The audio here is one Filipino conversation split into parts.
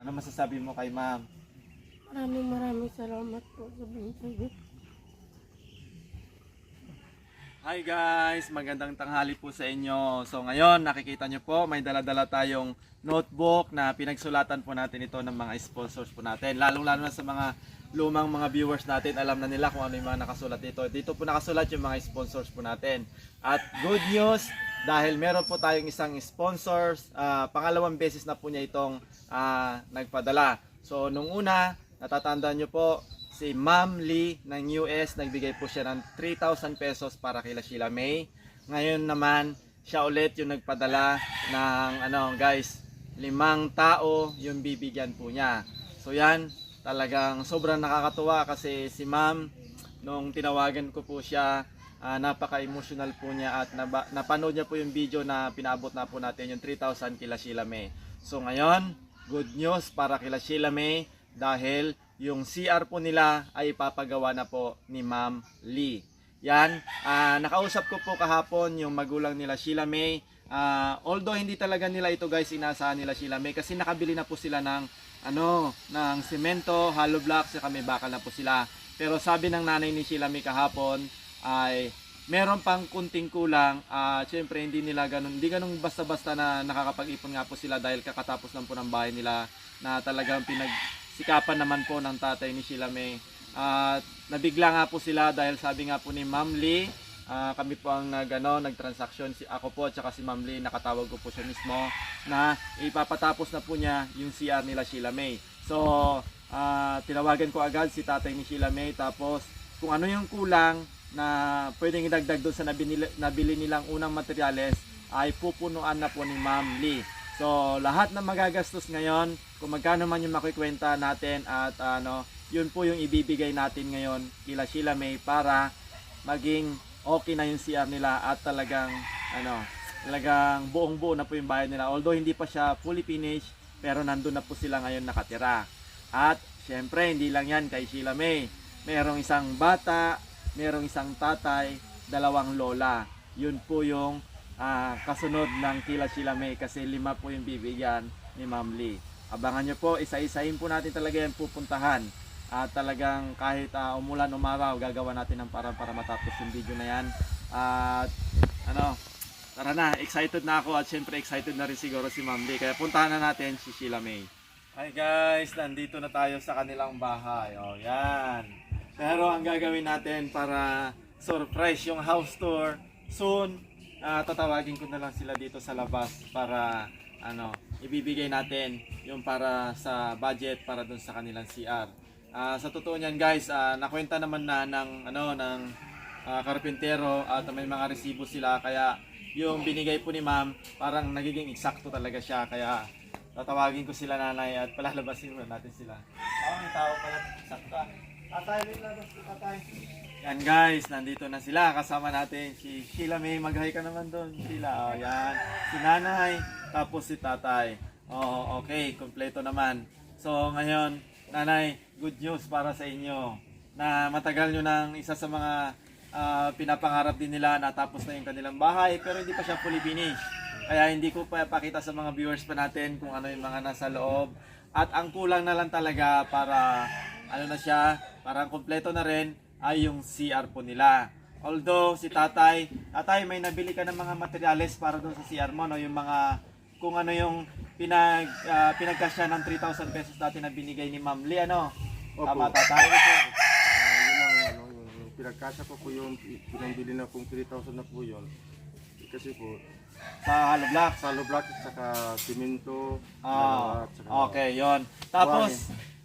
Ano masasabi mo kay ma'am? Maraming maraming salamat po sa binigay. Hi guys, magandang tanghali po sa inyo. So ngayon, nakikita nyo po, may dala-dala tayong notebook na pinagsulatan po natin ito ng mga sponsors po natin. Lalong-lalo na sa mga lumang mga viewers natin, alam na nila kung ano yung mga nakasulat dito. Dito po nakasulat yung mga sponsors po natin. At good news, dahil meron po tayong isang sponsors, ah, pangalawang beses na po niya itong ah, nagpadala. So nung una, natatandaan nyo po, si Ma'am Lee ng US, nagbigay po siya ng 3,000 pesos para kay Sheila May. Ngayon naman, siya ulit yung nagpadala ng ano guys, limang tao yung bibigyan po niya. So yan, talagang sobrang nakakatuwa kasi si Ma'am, nung tinawagan ko po siya, ah, napaka-emotional po niya at naba, napanood niya po yung video na pinabot na po natin yung 3,000 kila Sheila May. So ngayon, good news para kila Sheila May dahil yung CR po nila ay ipapagawa na po ni Ma'am Lee. Yan, ah, nakausap ko po kahapon yung magulang nila Sheila May. Ah, although hindi talaga nila ito guys inasahan nila Sheila May kasi nakabili na po sila ng ano, ng semento, hollow blocks, saka may bakal na po sila. Pero sabi ng nanay ni Sheila May kahapon ay meron pang kunting kulang. Ah, syempre hindi nila ganun, hindi ganun basta-basta na nakakapag-ipon nga po sila dahil kakatapos lang po ng bahay nila na talagang pinagsikapan naman po ng tatay ni Sheila May. At nabigla nga po sila dahil sabi nga po ni Ma'am Lee, ah, kami po ang nag, ano, nag-transaction, si, ako po at saka si Ma'am Lee, nakatawag ko po siya mismo na ipapatapos na po niya yung CR nila Sheila May. So, ah, tinawagan ko agad si tatay ni Sheila May tapos kung ano yung kulang na pwedeng idagdag doon sa nabili, nabili nilang unang materyales ay pupunuan na po ni Ma'am Lee. So, lahat ng magagastos ngayon, kung magkano man yung makikwenta natin at ano, yun po yung ibibigay natin ngayon kila Sheila May para maging okay na yung CR nila at talagang ano, talagang buong buo na po yung bahay nila. Although hindi pa siya fully finished, pero nandun na po sila ngayon nakatira. At syempre, hindi lang yan kay Sheila May. Merong isang bata, merong isang tatay, dalawang lola. Yun po yung ah, kasunod ng kila Sheila May kasi lima po yung bibigyan ni Ma'am Lee. Abangan nyo po, isa-isahin po natin talaga yung pupuntahan. At talagang kahit ah, umulan umaraw, gagawa natin ng parang para matapos yung video na yan. At ano, tara na, excited na ako at syempre excited na rin siguro si Ma'am Lee. Kaya puntahan na natin si Sheila May. Hi guys, nandito na tayo sa kanilang bahay. Oh, yan. Pero ang gagawin natin para surprise yung house tour soon, ah, tatawagin ko na lang sila dito sa labas para ano, ibibigay natin yung para sa budget para dun sa kanilang CR. Ah, sa totoo niyan guys, ah, nakwenta naman na ng ano ng ah, karpintero at may mga resibo sila kaya yung binigay po ni ma'am parang nagiging eksakto talaga siya kaya tatawagin ko sila nanay at palalabasin muna natin sila. Oh, may tao pala eksakto. Yan guys, nandito na sila. Kasama natin si Sheila May. Mag-hi ka naman doon. Sheila, oh, yan. Si nanay, tapos si tatay. Oh, okay, kompleto naman. So, ngayon, nanay, good news para sa inyo. Na matagal nyo ng isa sa mga ah, pinapangarap din nila natapos na yung kanilang bahay pero hindi pa siya fully finished. Kaya hindi ko pa pakita sa mga viewers pa natin kung ano yung mga nasa loob. At ang kulang na lang talaga para ano na siya, parang kompleto na rin ay yung CR po nila. Although si tatay, tatay may nabili ka ng mga materyales para doon sa CR mo, no? yung mga kung ano yung pinag uh, pinagkasya ng 3,000 pesos dati na binigay ni Ma'am Lee, ano? Opo. Tama tatay. Ah, yun ang ano, yung, pinagkasya ko po yung pinambili na pong 3,000 na po yun. Kasi po, Sa Hollow Block. salo block at saka simento, Ah, dalawa, at saka okay, yon. Tapos,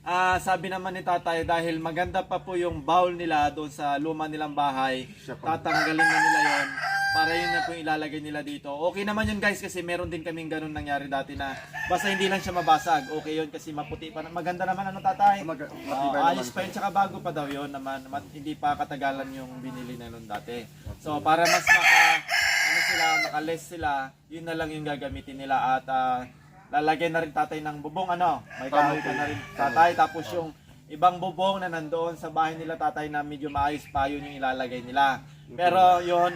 ah, sabi naman ni tatay, dahil maganda pa po yung bowl nila doon sa luma nilang bahay, tatanggalin na nila yon para yun na po yung ilalagay nila dito. Okay naman yun guys kasi meron din kaming ganun nangyari dati na basta hindi lang siya mabasag. Okay yun kasi maputi pa. Maganda naman ano tatay? Mag- matibay ayos pa yun, tsaka bago pa daw yun naman. Mat- hindi pa katagalan yung binili na nun dati. So para mas maka, ano sila, makaless sila, yun na lang yung gagamitin nila at ah, lalagyan na rin tatay ng bubong ano. May kahoy ka na rin tatay. Tapos yung ibang bubong na nandoon sa bahay nila tatay na medyo maayos pa yun yung ilalagay nila. Pero yun,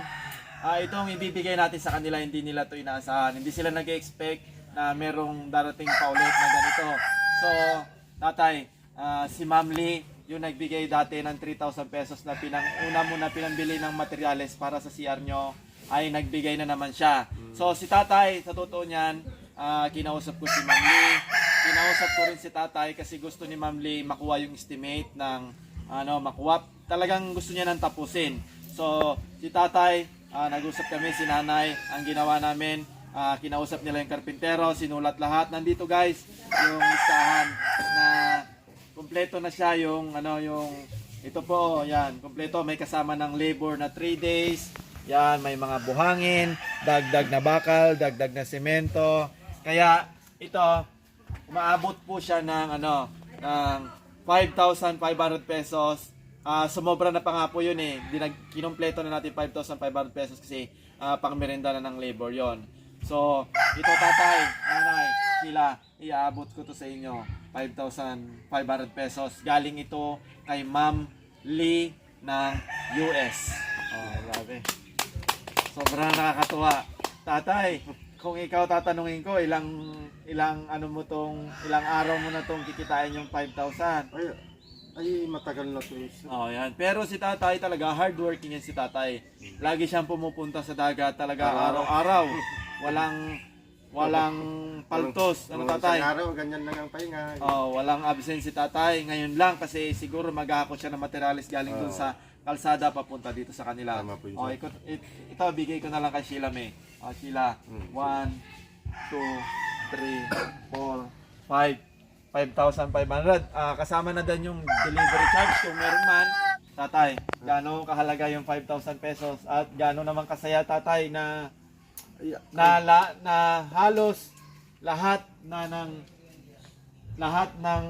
ah, itong ibibigay natin sa kanila, hindi nila to inaasahan. Hindi sila nag-expect na merong darating pa ulit na ganito. So, tatay, ah, si Ma'am Lee, yung nagbigay dati ng 3,000 pesos na pinang, una mo na pinambili ng materyales para sa CR nyo, ay nagbigay na naman siya. So, si tatay, sa totoo niyan, ah, kinausap ko si Ma'am Lee. Kinausap ko rin si tatay kasi gusto ni Ma'am Lee makuha yung estimate ng, ano, makuha. Talagang gusto niya nang tapusin. So, si tatay, ah, nag-usap kami, si nanay, ang ginawa namin, ah, kinausap nila yung karpintero, sinulat lahat. Nandito guys, yung listahan na kumpleto na siya yung ano yung ito po, yan, kumpleto may kasama ng labor na 3 days. Yan, may mga buhangin, dagdag na bakal, dagdag na semento. Kaya ito umaabot po siya ng ano ng 5,500 pesos. Ah, sumobra na pa nga po yun eh. Dinag kinumpleto na natin 5,500 pesos kasi ah, pang merenda na ng labor yon. So, ito tatay, nanay, sila, iaabot ko to sa inyo. 5,500 pesos. Galing ito kay Ma'am Lee ng US. Oh, grabe. Sobrang nakakatuwa. Tatay, kung ikaw tatanungin ko, ilang ilang ano mo tong, ilang araw mo na tong kikitain yung 5,000. Ay, ay matagal na to. Oh, yan. Pero si tatay talaga, hardworking yan si tatay. Lagi siyang pumupunta sa dagat talaga araw-araw. Walang, walang paltos. Ano tatay? Isang araw, ganyan lang ang pahinga. Oh, walang absent si tatay. Ngayon lang kasi siguro mag-aakot siya ng materialis galing dun sa kalsada papunta dito sa kanila. Tama po yun, Oh, ikot, it, ito bigay ko na lang kay Sheila May. Oh, Sheila. Mm. 1 2 3 4 5 5,500. Ah, kasama na din yung delivery charge kung meron man. Tatay, gaano kahalaga yung 5,000 pesos at gaano naman kasaya tatay na na, la, na halos lahat na ng lahat ng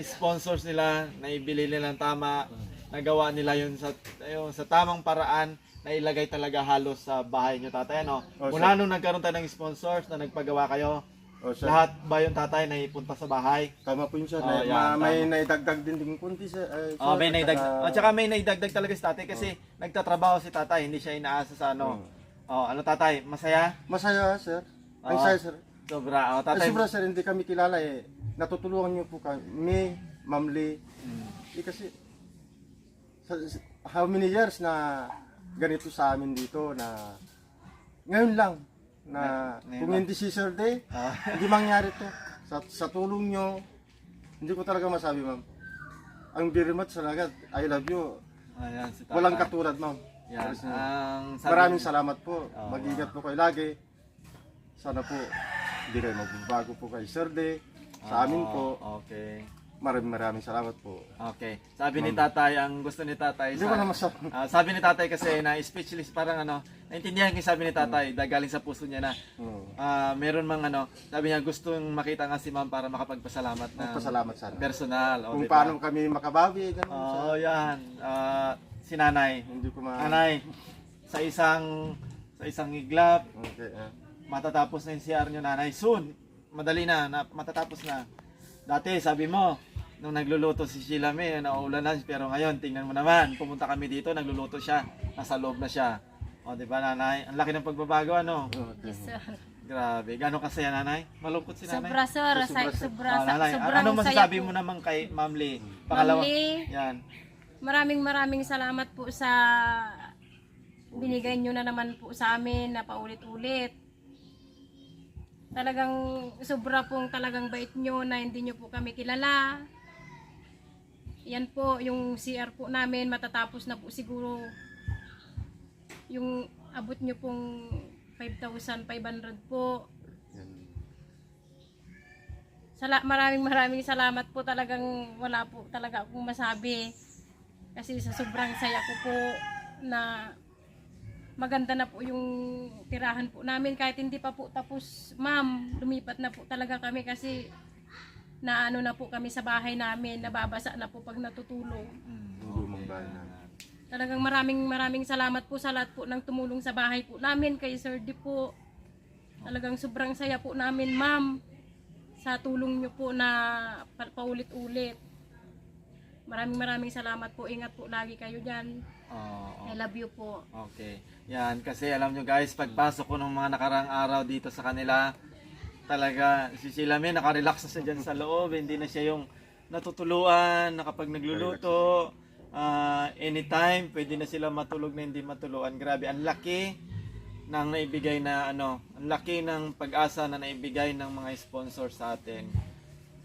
sponsors nila na ibili nila ng tama nagawa nila yun sa yung sa tamang paraan na ilagay talaga halos sa bahay nyo tatay ano Oh, mula nung nagkaroon tayo ng sponsors na nagpagawa kayo oh, sir. lahat ba yung tatay na ipunta sa bahay Tama po yun, sir. Oh, Na- yan, ma- may tama. naidagdag din din kunti, sir. Ay, Oh, sir, may at naidagdag. saka- At saka may naidagdag talaga si tatay kasi nagtatrabaho si tatay, hindi siya inaasa sa ano. Oh, ano tatay, masaya? Masaya, sir. Ang Oo. saya, sir. Sobra. Oh, Ay, tatay. sobra, sir, hindi kami kilala eh. Natutulungan niyo po kami, Ma'am Lee. Eh, kasi, sa, sa- how many years na ganito sa amin dito na ngayon lang na Ngayon kung lang. hindi si Sir Day, Ah. hindi mangyari to. Sa, sa tulong nyo, hindi ko talaga masabi, ma'am. Ang very much talaga, I love you. Ayan, si tatay. Walang katulad, ma'am. Yan. Ang sabi- Maraming salamat po. Oo. Mag-ingat po kayo lagi. Sana po, hindi kayo magbabago po kay Sir Day. Sa amin po, Okay. Maraming maraming salamat po. Okay. Sabi ni tatay, ang gusto ni tatay Hindi ko na masabi. Ah, sabi ni tatay kasi na speechless parang ano, naintindihan yung sabi ni tatay, dahil galing sa puso niya na Oo. ah, meron mang ano, sabi niya gustong makita nga si ma'am para makapagpasalamat na Magpasalamat sana. personal. O, Kung diba? paano kami makabawi, ganun. Oo, yan. Ah, si nanay. Hindi ko ma... Nanay, sa isang sa isang iglap, Okay, ah. matatapos na yung CR nyo nanay. Soon, madali na, na matatapos na. Dati, sabi mo, nung nagluluto si Sheila May, nauulan na, pero ngayon, tingnan mo naman, pumunta kami dito, nagluluto siya, nasa loob na siya. O, di ba nanay? Ang laki ng pagbabago, ano? Yes, sir. Grabe. Gano'ng kasaya, nanay? Malungkot si nanay? Sobra, sir. Sobra, Sa- sir. Sobra, Ah, nanay, sobrang saya masasabi mo naman kay Ma'am Lee? Pangalawa. Ma'am Lee, Yan. maraming maraming salamat po sa binigay nyo na naman po sa amin na paulit-ulit. Talagang sobra pong talagang bait nyo na hindi nyo po kami kilala. Yan po, yung CR po namin matatapos na po siguro yung abot nyo pong 5,500 po. Sala, maraming maraming salamat po talagang wala po talaga akong masabi. Kasi sa sobrang saya ko po na maganda na po yung tirahan po namin. Kahit hindi pa po tapos ma'am lumipat na po talaga kami kasi naano na po kami sa bahay namin nababasa na po pag natutulog. Lumang bahay talagang maraming maraming salamat po sa lahat po ng tumulong sa bahay po namin. Kay Sir Di po talagang sobrang saya po namin ma'am sa tulong nyo po na pa- paulit-ulit. Maraming maraming salamat po. Ingat po lagi kayo dyan Oo. I love you po Okay. Yan, kasi alam nyo guys, pagpasok ko ng mga nakarang araw dito sa kanila, talaga si Sheila May nakarelax na siya dyan sa loob, hindi na siya yung natutuluan, na kapag nagluluto, ah, anytime, pwede na sila matulog na hindi matuluan. Grabe, ang laki ng naibigay na ano, ang laki ng pag-asa na naibigay ng mga sponsors sa atin.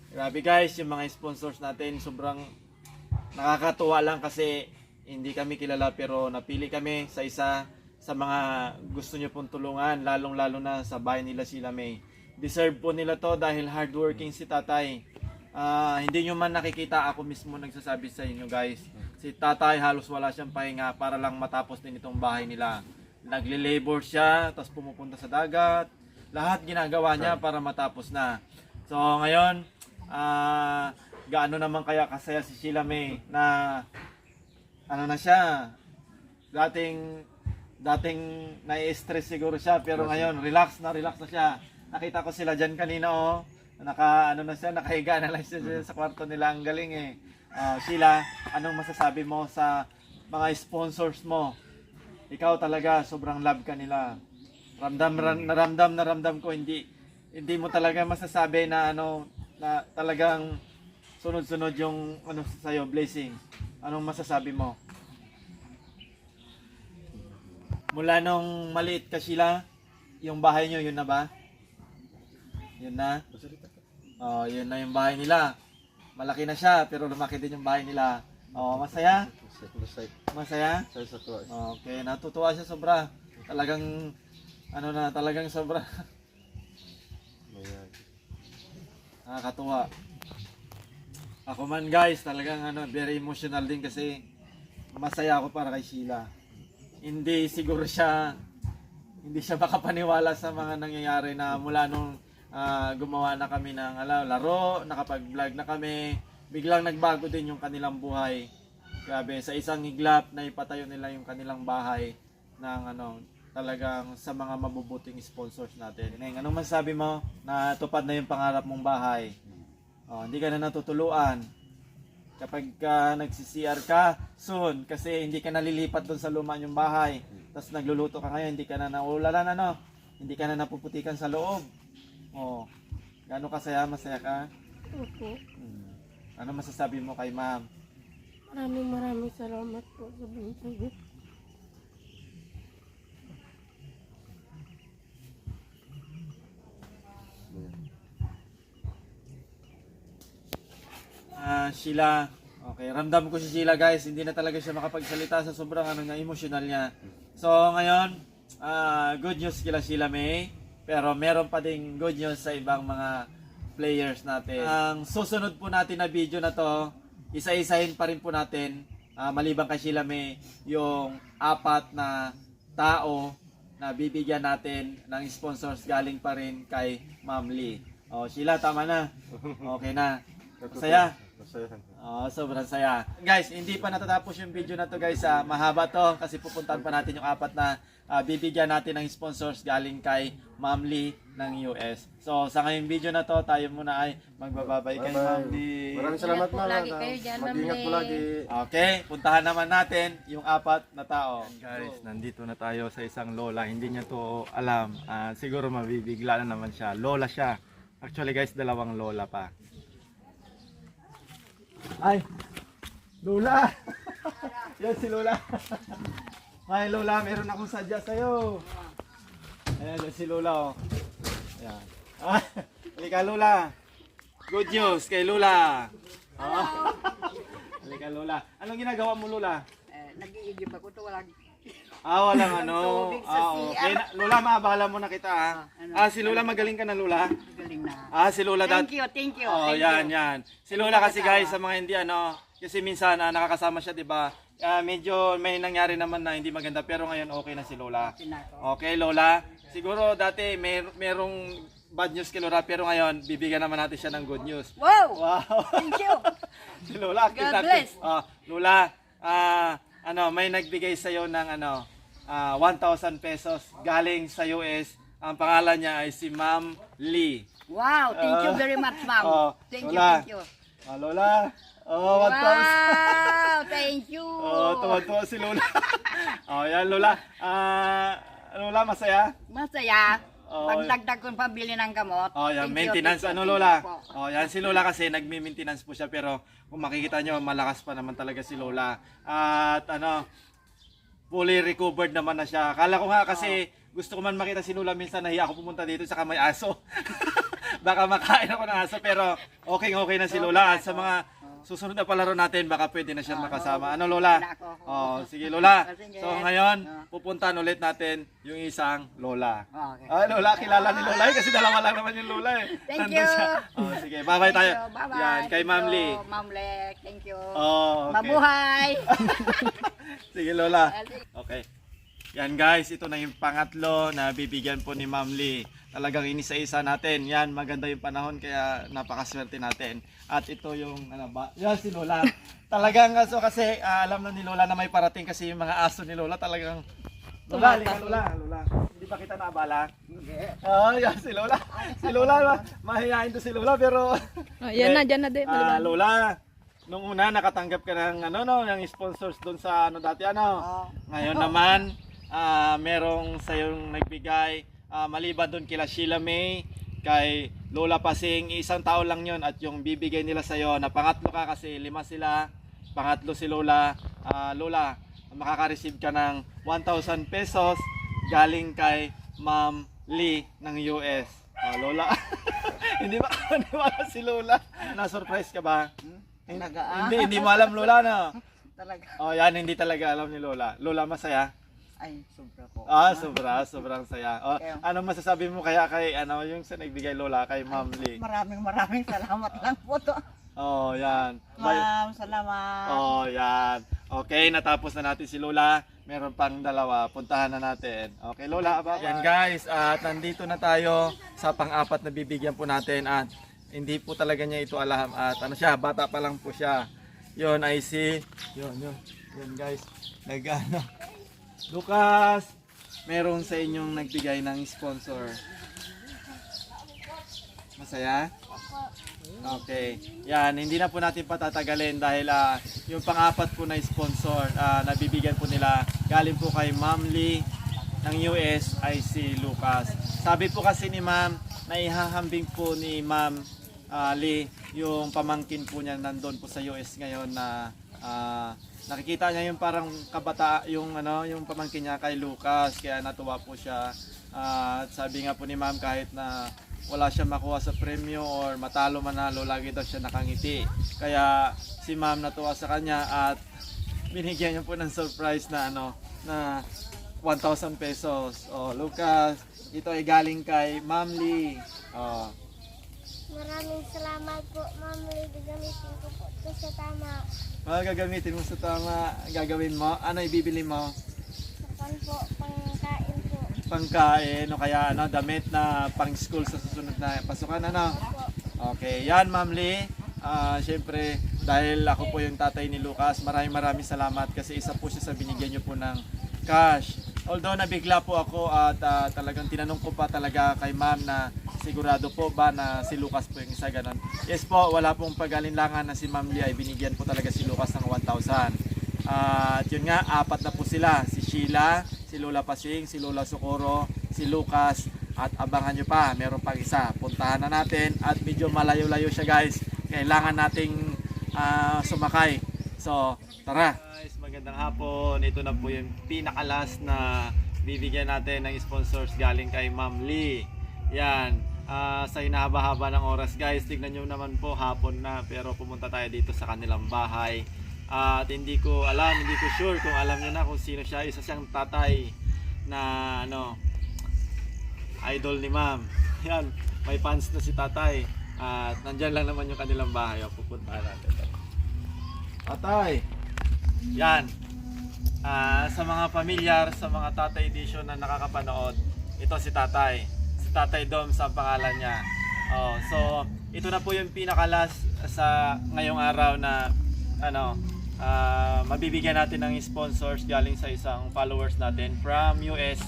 Grabe guys, yung mga sponsors natin sobrang nakakatuwa lang kasi hindi kami kilala pero napili kami sa isa sa mga gusto nyo pong tulungan, lalong-lalo na sa bahay nila sila May. Deserve po nila to dahil hardworking si tatay. Ah, hindi nyo man nakikita, ako mismo nagsasabi sa inyo guys. Si tatay halos wala siyang pahinga para lang matapos din itong bahay nila. Nagle-labor siya, tapos pumupunta sa dagat. Lahat ginagawa niya para matapos na. So ngayon, ah, gaano naman kaya kasaya si Sheila May na ano na siya, dating dating nai-stress siguro siya pero ngayon relax na relax na siya. Nakita ko sila diyan kanina oh. Naka ano na siya, nakahiga na lang siya dyan sa kwarto nila. Ang galing eh. Ah, Sheila, anong masasabi mo sa mga sponsors mo? Ikaw talaga sobrang love ka nila. Ramdam ram, naramdam na ramdam ko hindi hindi mo talaga masasabi na ano na talagang sunod-sunod yung ano sa iyo blessing. Anong masasabi mo? Mula nung maliit ka sila, yung bahay nyo, yun na ba? Yun na? Oh, yun na yung bahay nila. Malaki na siya, pero lumaki din yung bahay nila. Oh, masaya? Masay, Masaya? Okay, natutuwa siya sobra. Talagang, ano na, talagang sobra. Nakakatuwa. Ako man guys, talagang ano, very emotional din kasi masaya ako para kay Sheila. Hindi siguro siya hindi siya makapaniwala sa mga nangyayari na mula nung ah, gumawa na kami ng ala, laro, nakapag-vlog na kami, biglang nagbago din yung kanilang buhay. Grabe, sa isang iglap na ipatayo nila yung kanilang bahay ng ano, talagang sa mga mabubuting sponsors natin. Neng, anong masasabi mo na tupad na yung pangarap mong bahay? Oh, hindi ka na natutuluan. Kapag ka nagsi-CR ka, soon, kasi hindi ka nalilipat doon sa luma yung bahay. Tapos nagluluto ka ngayon, hindi ka na naulalan, ano? Hindi ka na napuputikan sa loob. Oh, gaano kasaya, masaya ka? Opo. Hmm. Ano masasabi mo kay ma'am? Maraming maraming salamat po sa binigay. Sheila. Okay, ramdam ko si Sheila guys, hindi na talaga siya makapagsalita sa sobrang ano niya, emotional niya. So ngayon, ah, good news kila Sheila May, pero meron pa ding good news sa ibang mga players natin. Ang susunod po natin na video na to, isa-isahin pa rin po natin, ah, maliban kay Sheila May, yung apat na tao na bibigyan natin ng sponsors galing pa rin kay Ma'am Lee. Oh, Sheila, tama na. Okay na. Masaya. Oh, sobrang saya. Guys, hindi pa natatapos yung video na to guys. ah. mahaba to kasi pupuntahan pa natin yung apat na ah, bibigyan natin ng sponsors galing kay Ma'am Lee ng US. So, sa ngayong video na to, tayo muna ay magbababay kay Ma'am Lee. Maraming salamat Ingat po ma'am. lagi kayo dyan, Ma'am Mag-ingat po Lee. lagi. Okay, puntahan naman natin yung apat na tao. Guys, nandito na tayo sa isang lola. Hindi niya to alam. Ah, siguro mabibigla na naman siya. Lola siya. Actually guys, dalawang lola pa. Ay! Lola! Yan si Lola. Hi Lola, meron akong sadya sa'yo. Ayan, yan si Lola oh. Ayan. Ah, halika Lola. Good news kay Lola. Ah. Halika Lola. Anong ginagawa mo Lola? Eh, nag-iigib ako to walang Ah, walang ano. Tubig sa Ah, CR. okay. Na- Lola, maabala mo na kita ah. ano? Ah, si Lola magaling ka na Lola. galing na. Ah, si Lola dat. Thank you, thank you. Oh, thank yan, you. yan. Si Lola kasi guys, sa mga hindi ano, kasi minsan ah, nakakasama siya, 'di ba? Ah, medyo may nangyari naman na hindi maganda pero ngayon okay na si Lola. Okay, Lola. Siguro dati may merong bad news kay Lola pero ngayon bibigyan naman natin siya ng good news. Wow! Wow. Thank you. si Lola, active God na active. bless. Ah, Lola, ah, ano, may nagbigay sa iyo ng ano, ah, 1,000 pesos galing sa US. Ang pangalan niya ay si Ma'am Lee. Wow, thank you Ah. very much, ma'am. Oh, thank you, Lola. thank you. Ah, Lola, oh, 1,000. Wow, thank you. Oh, tuwa-tuwa si Lola. oh, yan Lola. Ah, Lola, masaya? Masaya. Oh, Pagdagdag kong pambili ng gamot. Oh, yan, Thank you, maintenance thank you, ano thank you Lola? po. Oh, yan si Lola kasi nagme-maintenance po siya pero kung makikita nyo malakas pa naman talaga si Lola. At ano, fully recovered naman na siya. Kala ko nga kasi gusto ko man makita si Lola minsan nahiya ako pumunta dito sa may aso. baka makain ako ng aso pero okay okay na si Lola at sa mga susunod na palaro natin baka pwede na siya makasama. Ano Lola? Oh, sige Lola. So ngayon, Ah. pupuntahan ulit natin yung isang Lola. Okay. Ah, Lola, kilala ni Lola eh, kasi dalawa lang naman yung Lola eh. Thank Nandun you. siya. Oh, sige, bye-bye tayo. Thank you. Bye-bye. Yan, kay Ma'am Lee. Ma'am Lee, thank you. Oh, okay. Mabuhay. sige, Lola. Okay. Yan guys, ito na yung pangatlo na bibigyan po ni Ma'am Lee. Talagang inisa-isa natin. Yan, maganda yung panahon kaya napakaswerte natin. At ito yung ano ba? Yan si Lola. Talagang aso kasi ah, alam na ni Lola na may parating kasi yung mga aso ni Lola talagang Lola, halika Lola, Lola. Hindi pa kita naabala? Oh, yan si Lola. Si Lola, ma- mahihain to si Lola pero Oh, yan na, dyan na din. Ah, Lola, nung una nakatanggap ka ng ano no, ng sponsors doon sa ano dati ano. Oh. Ngayon naman, ah merong sayong nagbigay ah, maliban doon kila Sheila May, kay Lola Pasing, isang tao lang yon at yung bibigay nila sa'yo na pangatlo ka kasi lima sila, pangatlo si Lola, Ah, Lola, makaka-receive ka ng 1,000 pesos galing kay Ma'am Lee ng US. Ah, Lola, hindi ba maniwala si Lola? Na-surprise ka ba? Talaga, ah? Hindi, hindi mo alam Lola no? Talaga. Oh, yan, hindi talaga alam ni Lola. Lola, masaya? Ay, sobra po. Ah, sobra, sobrang saya. Oh, Okay. ano masasabi mo kaya kay ano yung sa nagbigay Lola kay Ma'am Lee? Maraming maraming salamat lang po to. Oh, yan. Ma'am, salamat. Oh, yan. Okay, natapos na natin si Lola. Meron pang dalawa. Puntahan na natin. Okay, Lola. Aba. Yan guys, at nandito na tayo sa pang-apat na bibigyan po natin at hindi po talaga niya ito alam at ano siya, bata pa lang po siya. Yon ay si yon yon. Yan guys. Nag ano. Lucas, meron sa inyong nagbigay ng sponsor. Masaya? Okay. Yan, hindi na po natin patatagalin dahil ah, yung pang-apat po na sponsor ah, na bibigyan po nila galing po kay Ma'am Lee ng US ay si Lucas. Sabi po kasi ni Ma'am na ihahambing po ni Ma'am ah, Lee yung pamangkin po niya nandun po sa US ngayon na ah, nakikita niya yung parang kabata yung ano yung pamangkin niya kay Lucas kaya natuwa po siya Ah, at sabi nga po ni Ma'am kahit na wala siya makuha sa premyo or matalo manalo, lagi daw siya nakangiti. Kaya si ma'am natuwa sa kanya at binigyan niya po ng surprise na ano, na 1,000 pesos. Oh, Lucas, ito ay galing kay Ma'am Lee. Oh, Maraming salamat po, Ma'am Lee. Gagamitin ko po ito sa tama. Mga gagamitin mo sa tama, gagawin mo. Ano ibibili mo? Sakan po, pangkain po. Pangkain o kaya ano, damit na pang school sa susunod na pasukan ano? Okay, yan Ma'am Lee. Ah, Siyempre, dahil ako po yung tatay ni Lucas, maraming maraming salamat kasi isa po siya sa binigyan niyo po ng cash. Although nabigla po ako at ah, talagang tinanong ko pa talaga kay ma'am na sigurado po ba na si Lucas po yung isa ganun. Yes po, wala pong pagalinlangan na si Ma'am Lee ay binigyan po talaga si Lucas ng 1,000. at yun nga, apat na po sila. Si Sheila, si Lola Pasing, si Lola Socorro, si Lucas, at abangan nyo pa, meron pang isa. Puntahan na natin at medyo malayo-layo siya guys. Kailangan nating ah, sumakay. So, tara. Guys, magandang hapon. Ito na po yung pinakalas na bibigyan natin ng sponsors galing kay Ma'am Lee. Yan. Ah, sa hinahaba-haba ng oras guys, tignan nyo naman po hapon na pero pumunta tayo dito sa kanilang bahay. At hindi ko alam, hindi ko sure kung alam nyo na kung sino siya. Isa siyang tatay na ano, idol ni ma'am. Yan, may fans na si tatay. At nandyan lang naman yung kanilang bahay. O, pupuntahan natin. Tatay! Yan. Ah, sa mga pamilyar, sa mga tatay edition na nakakapanood, ito si tatay. Tatay Dom sa pangalan niya. Oh, so, ito na po yung pinakalas sa ngayong araw na ano, ah, mabibigyan natin ng sponsors galing sa isang followers natin from US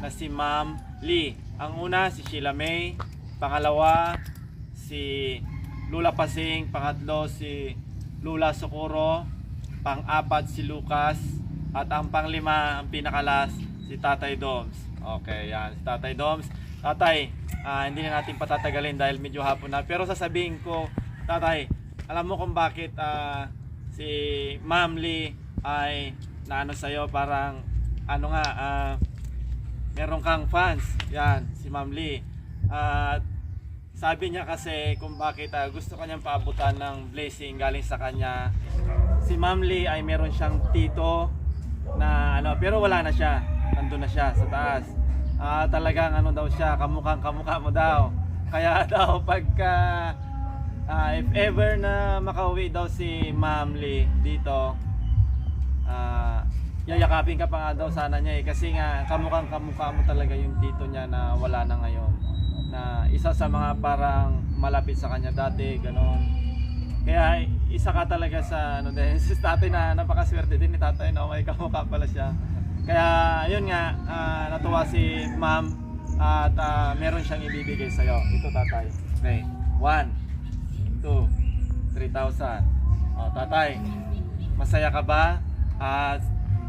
na si Ma'am Lee. Ang una si Sheila May, pangalawa si Lula Pasing, pangatlo si Lula Socorro, pang-apat si Lucas, at ang panglima, ang pinakalas, si Tatay Doms. Okay, yan, si Tatay Doms. Tatay, ah, hindi na natin patatagalin dahil medyo hapon na. Pero sasabihin ko, tatay, alam mo kung bakit ah, si Ma'am Lee ay naano sa'yo parang ano nga, ah, meron kang fans. Yan, si Ma'am Lee. At sabi niya kasi kung bakit ah, gusto kanyang paabutan ng blessing galing sa kanya. Si Ma'am Lee ay meron siyang tito na ano, pero wala na siya. Nandun na siya sa taas. Ah, talagang ano daw siya, kamukhang kamukha mo daw. Kaya daw pagka ah, if ever na makauwi daw si Ma'am Lee dito, ah, yayakapin ka pa nga daw sana niya eh. Kasi nga kamukhang kamukha mo talaga yung tito niya na wala na ngayon. Na isa sa mga parang malapit sa kanya dati, ganon. Kaya isa ka talaga sa ano din, si tatay na napakaswerte din ni tatay na may kamukha pala siya. Kaya yun nga, ah, natuwa si ma'am at ah, meron siyang ibibigay sa'yo. Ito tatay. Okay. 1, 2, 3,000. O tatay, masaya ka ba? At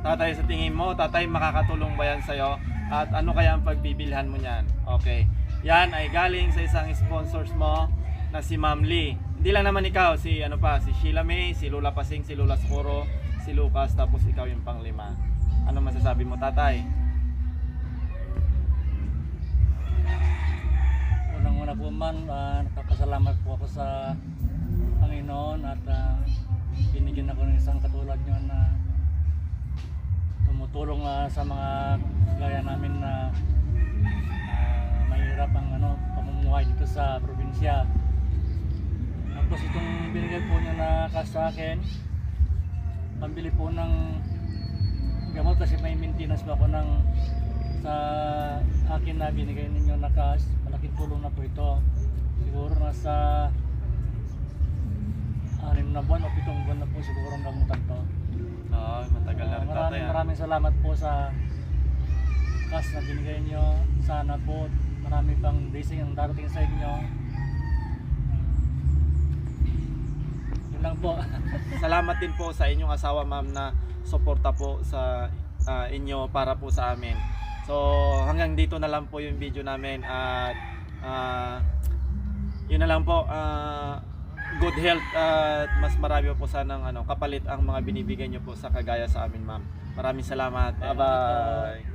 tatay sa tingin mo, tatay makakatulong ba yan sa'yo? At ano kaya ang pagbibilhan mo niyan? Okay. Yan ay galing sa isang sponsors mo na si Ma'am Lee. Hindi lang naman ikaw, si ano pa, si Sheila May, si Lula Pasing, si Lula Scoro, si Lucas, tapos ikaw yung panglima. Ano masasabi mo, tatay? Unang-una po man, ah, nakapasalamat po ako sa Panginoon at ah, binigyan ako ng isang katulad nyo na tumutulong ah, sa mga gaya namin na ah, mahirap ang ano, pamumuhay dito sa probinsya. Tapos itong binigay po nyo na cash sa akin, pambili po ng gamot kasi may maintenance pa ako ng sa akin na binigay ninyo na cash, malaking tulong na po ito. Siguro nasa anim na buwan o pitong buwan na po siguro ang gamutan to. Oo, matagal na rin tatay. maraming ah. maraming salamat po sa cash na binigay nyo. Sana po marami pang blessing ang darating sa inyo. Lang po. Salamat din po sa inyong asawa ma'am na suporta po sa ah, inyo para po sa amin. So hanggang dito na lang po yung video namin at ah, yun na lang po ah, good health at mas marami po sanang ano kapalit ang mga binibigay niyo po sa kagaya sa amin ma'am. Maraming salamat. Bye bye.